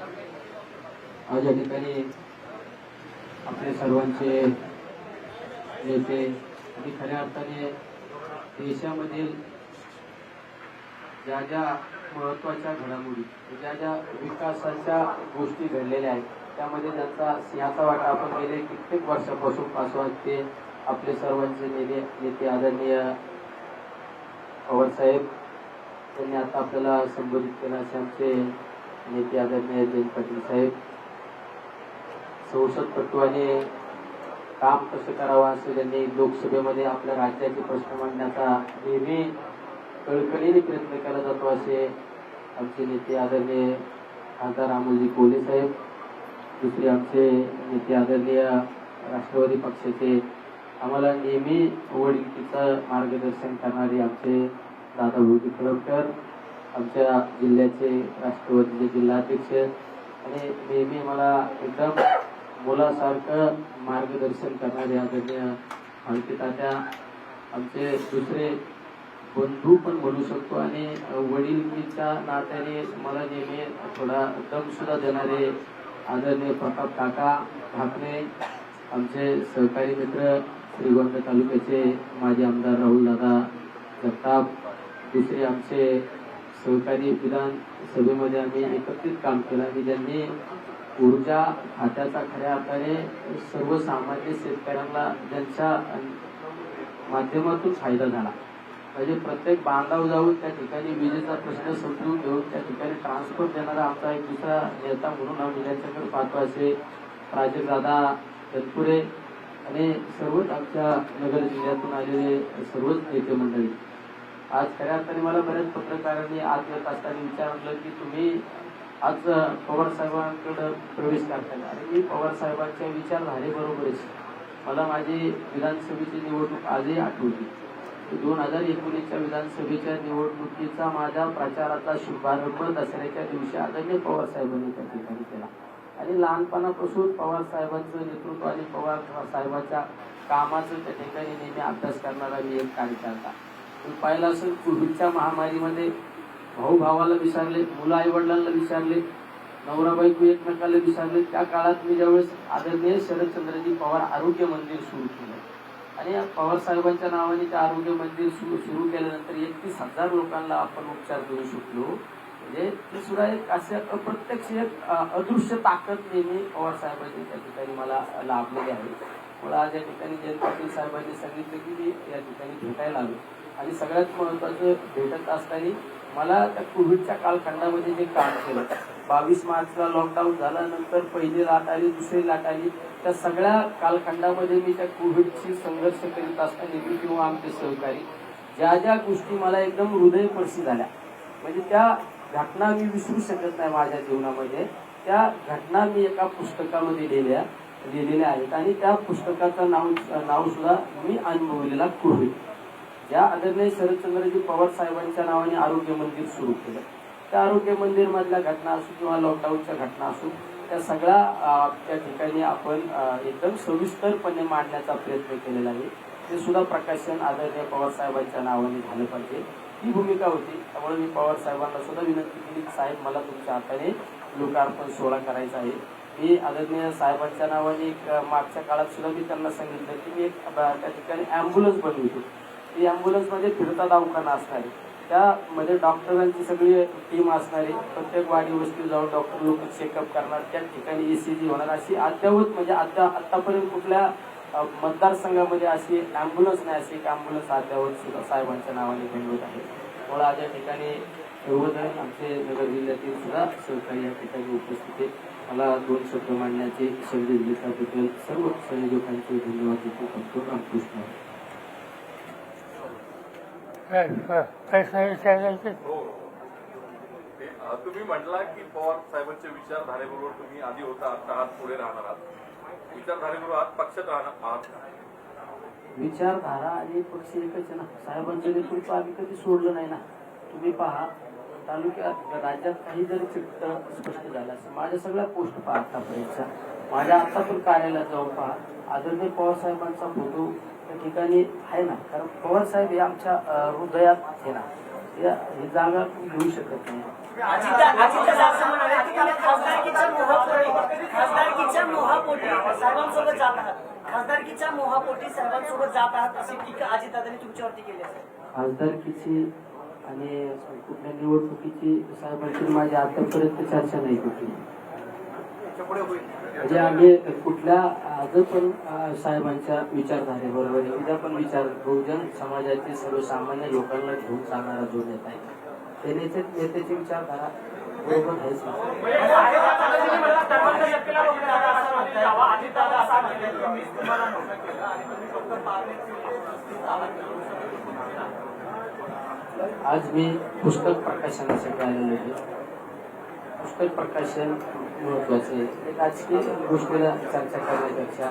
आज या ठिकाणी आपले सर्वांचे नेते आणि खऱ्या अर्थाने देशामधील ज्या ज्या महत्त्वाच्या घडामोडी ज्या ज्या विकासाच्या गोष्टी घडलेल्या आहेत त्यामध्ये त्यांचा सिंहाचा वाटा आपण गेले कित्येक वर्षापासून पासून ते आपले सर्वांचे नेते नेते आदरणीय पवारसाहेब त्यांनी आता आपल्याला संबोधित केलं असे आमचे नेते आदरणीय जयंत पाटील साहेब संसदपटूने काम कसं करावं असं त्यांनी लोकसभेमध्ये आपल्या राज्याचे प्रश्न मांडण्याचा नेहमी कळकळीने प्रयत्न केला जातो असे आमचे नेते आदरणीय खासदार अमोलजी कोले साहेब दुसरे आमचे नेते आदरणीय राष्ट्रवादी पक्षाचे आम्हाला नेहमी वडिलकीचं मार्गदर्शन करणारे आमचे दादा भोजी खडपकर आमच्या जिल्ह्याचे राष्ट्रवादीचे जिल्हाध्यक्ष आणि नेहमी मला एकदम मुलासारखं मार्गदर्शन करणारे आदरणीय अंकितात्या आमचे दुसरे बंधू पण म्हणू शकतो आणि वडीलकीच्या नात्याने मला नेहमी थोडा दम सुद्धा देणारे आदरणीय प्रताप काका ठाकरे आमचे सहकारी मित्र श्रीगोंदा तालुक्याचे माजी आमदार राहुल दादा जगताप दुसरे आमचे सहकारी विधान सभेमध्ये आम्ही एकत्रित काम केलं आणि ज्यांनी ऊर्जा खात्याचा खऱ्या अर्थाने सर्वसामान्य शेतकऱ्यांना ज्यांच्या माध्यमातून फायदा झाला. म्हणजे प्रत्येक बांधाव जाऊन त्या ठिकाणी विजेचा प्रश्न समजून घेऊन त्या ठिकाणी ट्रान्सफर देणारा आमचा एक दुसरा नेता म्हणून आम्ही त्यांच्याकडे पाहतो असे प्राजक दादा तनपुरे आणि सर्वच आमच्या नगर जिल्ह्यातून आलेले सर्वच नेते मंडळी. आज खऱ्या अर्थाने मला बऱ्याच पत्रकारांनी आज येत असताना विचारलं की तुम्ही आज पवार साहेबांकडे प्रवेश करताय. आणि मी पवार साहेबांच्या विचारधारेबरोबरच मला माझी विधानसभेची निवडणूक आजही आठवली. दोन हजार एकोणीसच्या विधानसभेच्या निवडणुकीचा माझ्या प्रचाराचा शुभारंभ दसऱ्याच्या दिवशी आदरणीय पवार साहेबांनी त्या ठिकाणी केला. आणि लहानपणापासून पवार साहेबांचं नेतृत्व आणि पवार साहेबांच्या कामाचं त्या ठिकाणी नेहमी अभ्यास करणारा मी एक कार्यकर्ता. पाहिलं असेल कोविडच्या महामारीमध्ये भाऊ भावाला विचारले मुलं आई वडिलांना विचारले नवरा बायको एकमेकाला विचारले त्या काळात मी ज्यावेळेस आदरणीय शरदचंद्रजी पवार आरोग्य मंदिर सुरू केलं. आणि या पवार साहेबांच्या नावाने ते आरोग्य मंदिर सुरू सुरू केल्यानंतर एकतीस हजार लोकांना आपण उपचार करू शकलो. म्हणजे ते सुद्धा एक असे अप्रत्यक्ष एक अदृश्य ताकद नेहमी पवार साहेबांनी त्या ठिकाणी मला लाभलेली आहे. मला आज या ठिकाणी जयंत पाटील साहेबांनी सांगितलं की मी या ठिकाणी भेटायला आलो. आणि सगळ्यात महत्वाचं भेटत असताना मला त्या कोविडच्या कालखंडामध्ये जे काम केलं बावीस मार्चला लॉकडाऊन झाल्यानंतर पहिली लाट आली दुसरी लाट आली त्या सगळ्या कालखंडामध्ये मी त्या कोविडशी संघर्ष करीत असताना मी किंवा आमचे सहकारी ज्या ज्या गोष्टी मला एकदम हृदयपर्शी झाल्या म्हणजे त्या घटना मी विसरू शकत नाही माझ्या जीवनामध्ये त्या घटना मी एका पुस्तकामध्ये लिहिल्या लिहिलेल्या आहेत. आणि त्या पुस्तकाचं नाव नाव सुद्धा मी अनुभवलेला कोविड. या आदरणीय शरदचंद्रजी पवार साहेबांच्या नावाने आरोग्य मंदिर सुरू केलं. त्या आरोग्य मंदिर मधल्या घटना असो किंवा लॉकडाऊनच्या घटना असो त्या सगळ्या त्या ठिकाणी आपण एकदम सविस्तरपणे मांडण्याचा प्रयत्न केलेला आहे. ते सुद्धा प्रकाशन आदरणीय पवार साहेबांच्या नावाने झालं पाहिजे. ही भूमिका होती. त्यामुळे मी पवार साहेबांना सुद्धा विनंती केली साहेब मला तुमच्या हाताने लोकार्पण सोहळा करायचा आहे. मी आदरणीय साहेबांच्या नावाने एक मागच्या काळात सुद्धा मी त्यांना सांगितलं की मी एक त्या ठिकाणी अँब्युलन्स बनवतो. ती ॲम्ब्युलन्समध्ये फिरता दवाखाना असणार. त्यामध्ये डॉक्टरांची सगळी टीम असणार. आहे प्रत्येक वाडी वस्ती जाऊन डॉक्टर लोक चेकअप करणार. त्या ठिकाणी ए सी जी होणार अशी अद्यावत म्हणजे आता आत्तापर्यंत कुठल्या मतदारसंघामध्ये अशी ॲम्ब्युलन्स नाही अशी एक ॲम्ब्युलन्स अद्यावत सुद्धा साहेबांच्या नावाने बनवत आहे. मला आज या ठिकाणी सर्वजण आमचे नगर जिल्ह्यातील सुद्धा सहकारी या ठिकाणी उपस्थित आहे. मला दोन शब्द मांडण्याची संधी दिल्याबद्दल सर्व संयोजकांचे धन्यवाद. देतो करतो रामकृष्ण प्रश्न विचारायचे तुम्ही म्हटला की पवार साहेबांच्या विचारधारेबरोबर तुम्ही आधी होता आता आहात पुढे राहणार आहात. विचारधारेबरोबर आहात पक्षात राहणार आहात विचारधारा आणि पक्ष एकच आहे ना. साहेबांचं नेतृत्व आम्ही कधी सोडलं नाही ना. तुम्ही पहा तालुक्यात राज्यात काही जरी चित्त स्पष्ट झालं असेल माझ्या सगळ्या पोस्ट पहा आतापर्यंतच्या माझ्या आता पण कार्यालयात जाऊन पहा. आदरणीय पवार साहेबांचा फोटो त्या ठिकाणी आहे ना. कारण पवार साहेब हे आमच्या हृदयात आहे ना. या ही जागा घेऊ शकत नाही. खासदारकीची आणि कुठल्या निवडणुकीची साहेबांची माझी आतापर्यंत चर्चा नाही कुठली. म्हणजे आम्ही कुठल्या आज पण साहेबांच्या विचारधारेबरोबर आहे. उद्या पण विचार बहुजन समाजातील सर्वसामान्य लोकांना घेऊन चालणारा जो नेता आहे त्याने नेते नेत्याची विचारधारा बरोबर आहेच आज मी पुस्तक प्रकाशनासाठी आलेलो आहे पुस्तक प्रकाशन महत्त्वाचे आहे. राजकीय गोष्टीला चर्चा करण्यापेक्षा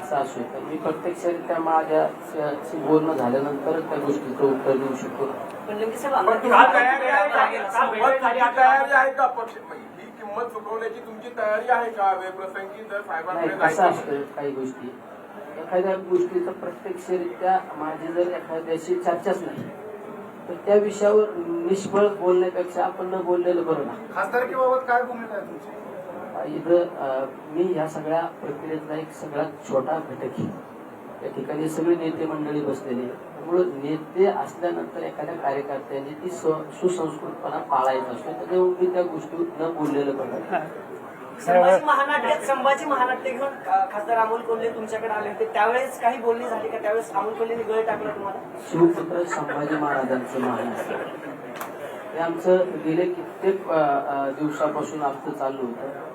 तर मी प्रत्यक्षरित्या माझ्या श- शी बोलणं झाल्यानंतर त्या गोष्टीचं उत्तर देऊ शकतो. पण तुम्ही तयारी आहे का? किंमत तुमची तयारी आहे का? पक्ष ही किंमत चुकवण्याची तुमची तयारी आहे का? वेळप्रसंगी जर साहेबांकडे नाही कसं जायचं असतं काही गोष्टी. एखाद्या गोष्टीचं प्रत्यक्षरित्या माझी जर एखाद्याशी चर्चाच नाही तर त्या विषयावर निष्फळ बोलण्यापेक्षा आपण न बोललेलं बरं ना. खासदारकीबाबत काय भूमिका आहे तुमची? इथं मी ह्या सगळ्या प्रक्रियेतला एक सगळ्यात छोटा घटक आहे. या ठिकाणी सगळे नेते मंडळी बसलेले. त्यामुळं नेते असल्यानंतर एखाद्या कार्यकर्त्यांनी ती सुसंस्कृतपणा पाळायचा असतो. त्याच्यामुळे मी त्या गोष्टीवर न बोललेलं संभाजी महानाट्यात संभाजी महानाट्य घेऊन खासदार अमोल कोल्हे तुमच्याकडे आले होते. त्यावेळेस काही बोलणी झाली का? त्यावेळेस अमोल कोल्हेने गळ टाकला तुम्हाला? शिवपुत्र संभाजी महाराजांचं महान हे आमचं गेले कित्येक दिवसापासून आमचं चालू होतं.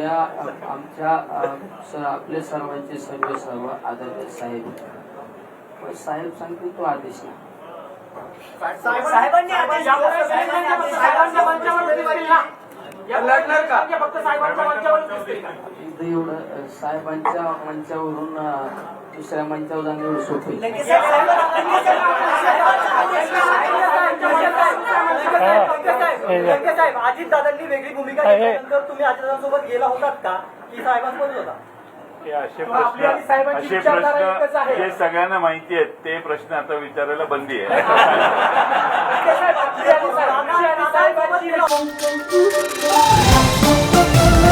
या आमच्या आपले सर्वांचे सर्व सर्व आदरणीय साहेब. पण साहेब सांगतील तो आदेश ना साहेबांनी लढणार का? फक्त साहेबांच्या एवढं मंचावरून दुसऱ्या मंचावर जाणं एवढं सोपं साहेब अजित दादांनी वेगळी भूमिका घेतल्यानंतर तुम्ही अजितदादांसोबत गेला होतात का? की साहेबांसोबत होता? हे असे प्रश्न असे प्रश्न. जे सगळ्यांना माहिती आहेत ते प्रश्न आता विचारायला बंदी आहे